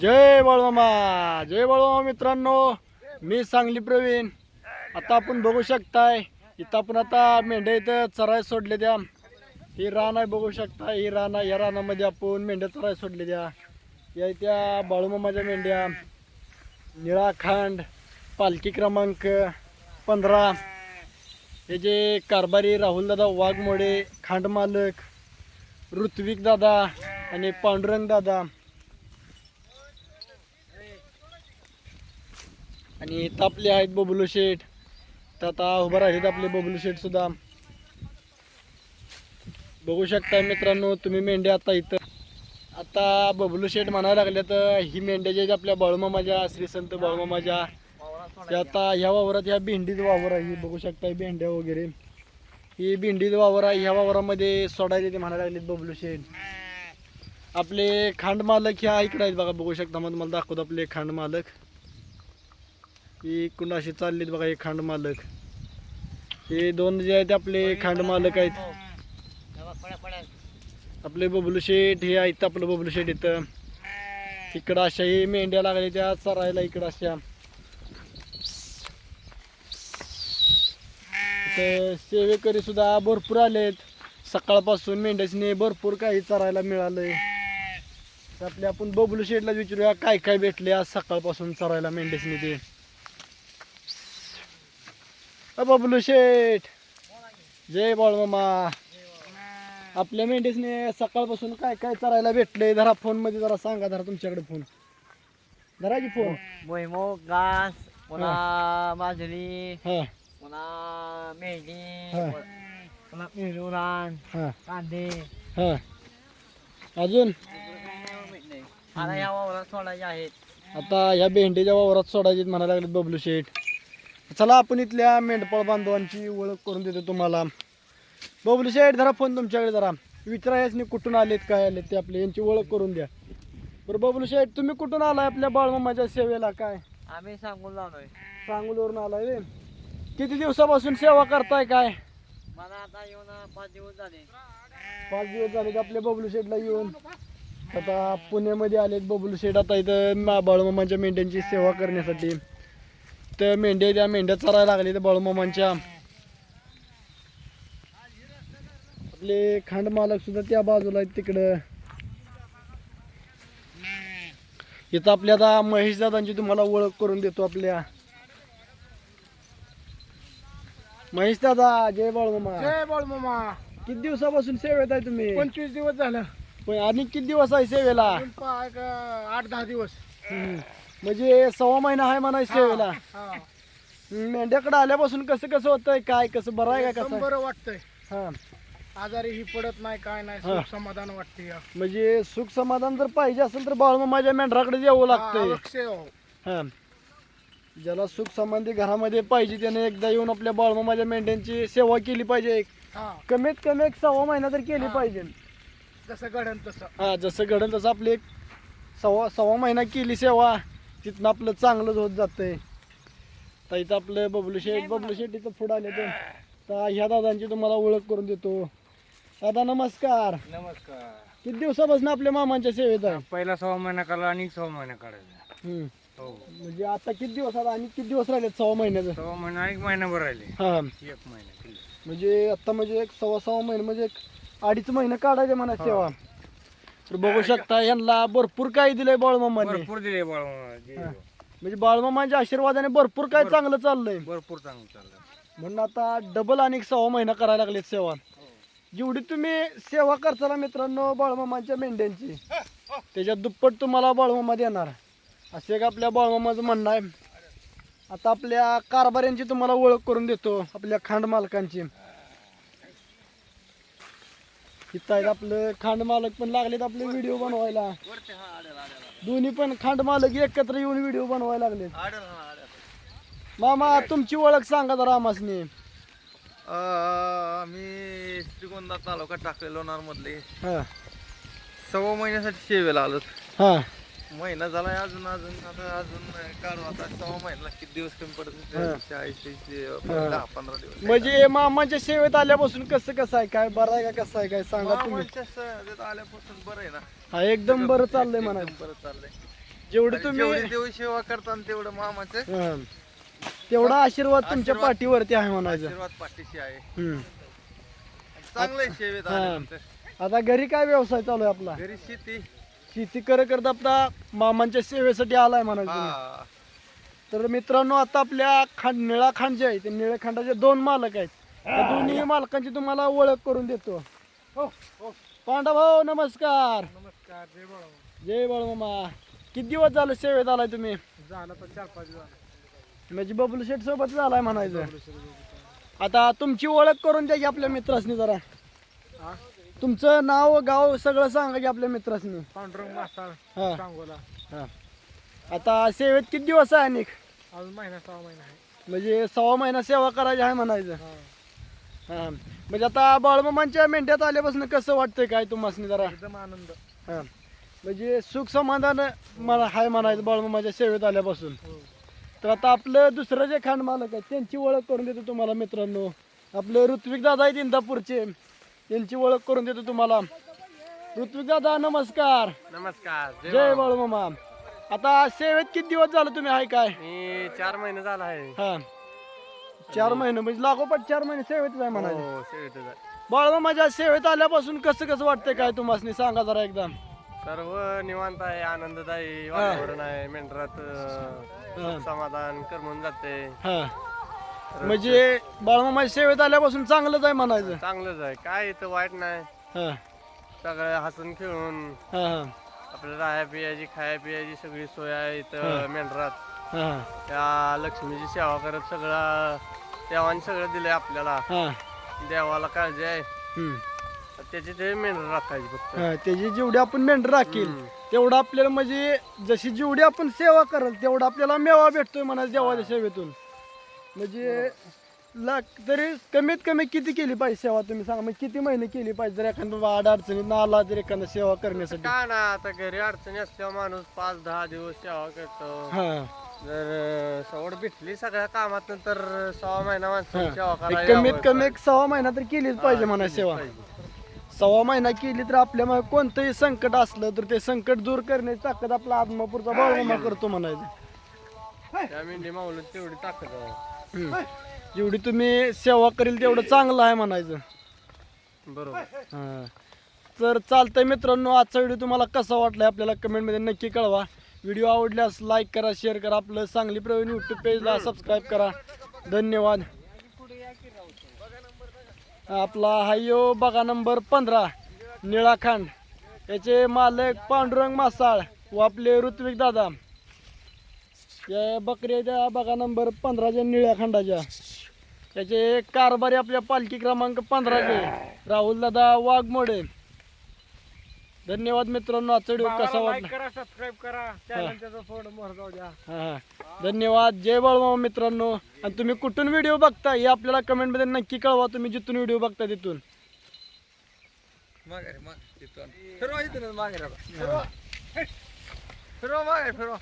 जय बाळमामा जय बाळमामा मित्रांनो. मी सांगली प्रवीण. आता आपण बघू शकताय इथं आपण आता मेंढ्या इथं चराय सोडले द्या ही रान आहे बघू शकता ही रान आहे. या रानामध्ये आपण मेंढ्या चराय सोडले द्या या त्या बाळूमामाच्या मेंढ्या. निळाखंड पालखी क्रमांक पंधरा. हे जे कारभारी राहुलदादा वाघमोडे खांड मालक ऋत्विक दादा आणि पांडुरंग दादा. आणि तापले आहेत बबलू शेठ. तर आता उभं राहिलेत आपले बबलू शेठसुद्धा बघू शकता मित्रांनो तुम्ही मेंढ्या आता इथं. आता बबलू शेठ म्हणायला लागले तर ही मेंढ्या ज्या आहेत आपल्या बाळूमामाच्या श्री संत बाळूमामाच्या त्या आता ह्या वावरात ह्या भेंडीत वावर आहे. ही बघू शकता भेंड्या वगैरे. ही भेंडीत वावर आहे. ह्या वावरामध्ये सोडायचे ते म्हणायला लागलेत बबलू शेठ. आपले खांड मालक ह्या इकडे आहेत बघा. बघू शकता मग मला दाखवतो आपले खांड मालक. ही कुणाशी चाललीत बघा हे खांड मालक. हे दोन जे आहेत आपले खांड मालक आहेत. आपले बबलू शेठ हे आहेत आपलं बबलू शेठ इथं. इकडं अशा हे मेंढ्या लागल्या त्या चरायला इकडं अशा. सेवेकरी सुद्धा भरपूर आलेत. सकाळपासून मेंढ्यासने भरपूर काही चरायला मिळालंय. तर आपले आपण बबलू शेडला विचारूया काय काय भेटले आज सकाळपासून चरायला मेंढ्यासने ते? बबलू शेठ. जय बाळमामा आपल्या मेंढीसने सकाळपासून काय काय चरायला भेटले जरा फोनमध्ये जरा सांगा जरा तुमच्याकडे फोन जरा की फोन भुईमुग घास पुन्हा बाजरी हा. पुन्हा मेंढी हा. पुन्हा हा. कांदे. हा. अजून? आता या वावरात सोडायचे आहेत. आता ह्या भेंडीच्या वावरात सोडायचे म्हणायला लागले बबलू शेठ. चला आपण इथल्या मेंढपाळ बांधवांची ओळख करून देतो तुम्हाला. बबलू शेठ जरा फोन तुमच्याकडे जरा. विचारायच कुठून आलेत काय आलेत ते आपले यांची ओळख करून द्या. बरं बबलू शेठ तुम्ही कुठून आलाय आपल्या बाळमामाच्या सेवेला काय? आम्ही सांगून लावलोय सांगलीवरून आलाय रे किती दिवसापासून सेवा करताय काय? मला आता येऊन पाच दिवस झाले. पाच दिवस झाले की आपल्या बबलू शेठला येऊन? आता पुण्यामध्ये आलेत बबलू शेठ आता इथं बाळूमामाच्या मेंढ्यांची सेवा करण्यासाठी. तर मेंढ्या त्या मेंढ्या चरायला लागले त्या बाळूमामांच्या. आपले खांड मालक सुद्धा त्या बाजूला आहेत तिकडं. इथं आपल्या आता महेश दादांची तुम्हाला ओळख करून देतो आपल्या. महेश दादा जय बाळूमामा. जय बाळ मामा किती दिवसापासून सेवेत आहे तुम्ही? पंचवीस दिवस झालं. पण आणि किती दिवस आहे सेवेला? अजून पा- एक, आठ दहा दिवस. हम्म. म्हणजे सव्वा महिना आहे म्हणा सेवेला हा. हम्म, मेंढ्याकडे आल्यापासून कसं कसं होतंय काय कसं बरं आहे का एकदम कसं? बरं वाटतंय. हा. आजारी ही पडत नाही काय नाही हा. सुख समाधान वाटते म्हणजे सुख समाधान जर पाहिजे असेल तर बाळमा माझ्या मेंढराकडे यावं लागतंय. हो. हा. ज्याला सुख संबंधी घरामध्ये पाहिजे त्याने एकदा येऊन आपल्या बाळमामाच्या मेंढ्यांची सेवा केली पाहिजे हा. कमीत कमी एक सव्वा महिना तर केली हा. पाहिजे. जसं घडन तसं. हा जसं घडेल तसं आपली एक सव्वा सव्वा महिना केली सेवा. तिथनं आपलं चांगलंच होत जातंय. तर इथं आपलं बबलू शेठ बबलू शेठ इथं पुढं आले ते. तर ह्या दादांची तुम्हाला ओळख करून देतो. दादा नमस्कार. नमस्कार. किती दिवसापासून आपल्या मामांच्या सेवेत आहे? पहिला सव्वा महिना काढला आणि सव्वा महिना काढायचा. हम्म. हो. म्हणजे आता किती दिवस आता आणि किती दिवस राहिले सव्वा महिन्याचं? सव्वा महिना एक महिनाभर राहिले. हा. एक महिना. म्हणजे आता म्हणजे एक सव्वा सव्वा महिने म्हणजे एक अडीच महिने काढायचे म्हणा सेवा. तर बघू शकता यांना भरपूर काही दिलंय बाळमामाने. भरपूर दिले बाळ म्हणजे बाळमामांच्या आशीर्वादाने भरपूर काय चांगलं चाललंय. भरपूर चांगलं चाललं म्हणून आता डबल आणि एक सव्वा महिना करायला लागलेत सेवा जेवढी तुम्ही सेवा करताना मित्रांनो बाळमामांच्या मेंढ्यांची त्याच्यात दुप्पट तुम्हाला बाळमामा देणार. असे एक आपल्या बाळमामाचं म्हणणं आहे. आता आपल्या कारभाऱ्यांची तुम्हाला ओळख करून देतो आपल्या खांड मालकांची. इथं आहेत आपलं खांड मालक पण लागलेत आपले व्हिडिओ बनवायला. दोन्ही पण खांड मालक एकत्र येऊन व्हिडिओ बनवायला लागलेत. मामा तुमची ओळख सांगा जरा आमासनी. मी श्रीगोंदा तालुका टाकले लोणार मधले हा. सव्वा महिन्यासाठी सेवेला आलो हा. महिना झालाय अजून अजून आता अजून काढू आता सव्वा महिन्याला किती दिवस कमी. पडत. दहा पंधरा दिवस. म्हणजे मामाच्या सेवेत आल्यापासून कसं कसं आहे? काय बरं आहे का कसं आहे? काय सांगा तुम्ही. मामाच्या आल्यापासून बरं आहे ना. हा एकदम बरं चाललंय म्हणा. एकदम बरं चाललंय. जेवढं तुम्ही देव सेवा करताना तेवढं मामाचं. हा. तेवढा आशीर्वाद तुमच्या आशीर्वाद- पाठीवरती आहे म्हणायचं. आशीर्वाद पाठीशी आहे. हम्म. चांगलंय सेवेत हा. आल्यानंतर. आता घरी काय व्यवसाय चालू आहे आपला? घरी शेती. शेती कर करता आपला मामांच्या सेवेसाठी आलाय म्हणायचं. हा. तर मित्रांनो आता आपल्या खांड निळा खांड जे आहे ते निळ्या खांडाचे दोन मालक आहेत. त्या दोन्ही मालकांची तुम्हाला ओळख करून देतो. पांडा भाऊ नमस्कार. नमस्कार जय बाळा. जय बाळमामा किती दिवस झालं सेवेत आलाय तुम्ही? झालं तर चार पाच दिवस. म्हणजे बबलू शेट सोबत झालाय म्हणायचं. आता तुमची ओळख करून द्या की आपल्या मित्रासनी जरा. तुमचं नाव गाव सगळं सांगा की आपल्या मित्रासनी. पांडुरंग हा. सांगोला. हा. आता सेवेत किती दिवस आहे अनेक? अजून महिना सहा महिना आहे. म्हणजे सव्वा महिना सेवा करायची आहे म्हणायचं. हा. हा. म्हणजे आता बाळमामांच्या मेंढ्यात आल्यापासून कसं वाटतंय काय तुम्हाला जरा? एकदम आनंद. हा. म्हणजे सुख समाधान मला हाय म्हणायचं बाळमामाच्या सेवेत आल्यापासून. हो. तर आता आपलं दुसरं जे खांड मालक आहे त्यांची ओळख करून देतो तुम्हाला मित्रांनो. आपले ऋत्विक दादा आहेत इंदापूरचे. त्यांची ओळख करून देतो तुम्हाला. ऋत्विक दादा नमस्कार. नमस्कार जय बाळमामा आता सेवेत किती दिवस झालं तुम्ही आहे काय? मी चार महिने झाला आहे. हा. चार महिने म्हणजे लागोपाठ चार महिने सेवेतच आहे म्हणायचं. हो. बाळमा माझ्या सेवेत आल्यापासून कसं कसं वाटतंय काय तुम्हाला सांगा जरा एकदा सर्व निवांत आहे आनंददायी वातावरण आहे. मेंढरात. समाधान करमून जाते. हा. म्हणजे बाळमा माझ्या सेवेत आल्यापासून चांगलंच आहे म्हणायचं. चांगलंच आहे. काय इथं वाईट नाही. हा. सगळं हसून खेळून हा हा. आपल्याला राहाय पियाची खाया पियाची सगळी सोय आहे इथं मेंढरात. हा. त्या लक्ष्मीची सेवा करत सगळं देवाने सगळं दिलंय आपल्याला. हा. देवाला काळजी आहे. हम्म. त्याची ते मेंढर राखायची फक्त. हा, त्याची जेवढी आपण मेंढर राखील हम्म. तेवढं आपल्याला म्हणजे जशी जेवढी आपण सेवा कराल तेवढा आपल्याला मेवा भेटतोय म्हणायचं देवाच्या सेवेतून. म्हणजे लाख तरी कमीत कमी किती केली पाहिजे सेवा तुम्ही सांगा? म्हणजे किती महिने केली पाहिजे जर एखादा बाबा आड अडचणीत आला तर एखादा सेवा करण्यासाठी? काय ना आता घरी अडचणी असल्यावर माणूस पाच दहा दिवस सेवा करतो. हा. जर सवड भेटली सगळ्या कामात तर सहा महिना माणसाची सेवा करायला कमीत. कमी एक सव्वा महिना तर केलीच पाहिजे म्हणा सेवा. सव्वा महिना केली तर आपल्या मागे कोणतंही संकट असलं तर ते संकट दूर करण्याची ताकद आपला आत्मापूरचा बाळमामा करतो म्हणायचं. त्या मेंढी माऊलीत तेवढी ताकद आहे. जेवढी तुम्ही सेवा करेल तेवढं चांगलं आहे म्हणायचं. बरोबर. हा. तर चालतंय मित्रांनो आजचा व्हिडिओ तुम्हाला कसा वाटलाय आपल्याला कमेंटमध्ये नक्की कळवा. व्हिडिओ आवडल्यास लाईक करा शेअर करा आपलं सांगली प्रवीण यूट्यूब पेजला सबस्क्राईब करा. धन्यवाद. आपला हायो बघा नंबर पंधरा निळाखांड याचे मालक पांडुरंग मासाळ व आपले ऋत्विक दादा. या बकऱ्याच्या बघा नंबर पंधराच्या निळ्या खंडाच्या. त्याचे कारभारी आपल्या पालखी क्रमांक पंधराचे. राहुल दादा वाघमोडे धन्यवाद मित्रांनो आजचा व्हिडिओ कसा लाईक वाटला? करा सबस्क्राईब करा. चॅनल त्याचा थोडं मोर जाऊ द्या. हा. धन्यवाद जय बाळमामा मित्रांनो. आणि तुम्ही कुठून व्हिडिओ बघता हे आपल्याला कमेंटमध्ये नक्की कळवा. तुम्ही जिथून व्हिडिओ बघता तिथून. माघारी माग तिथून. फिरवा इथूनच माघारी. आता. फिरवा. फिरवा माघारी फिरवा.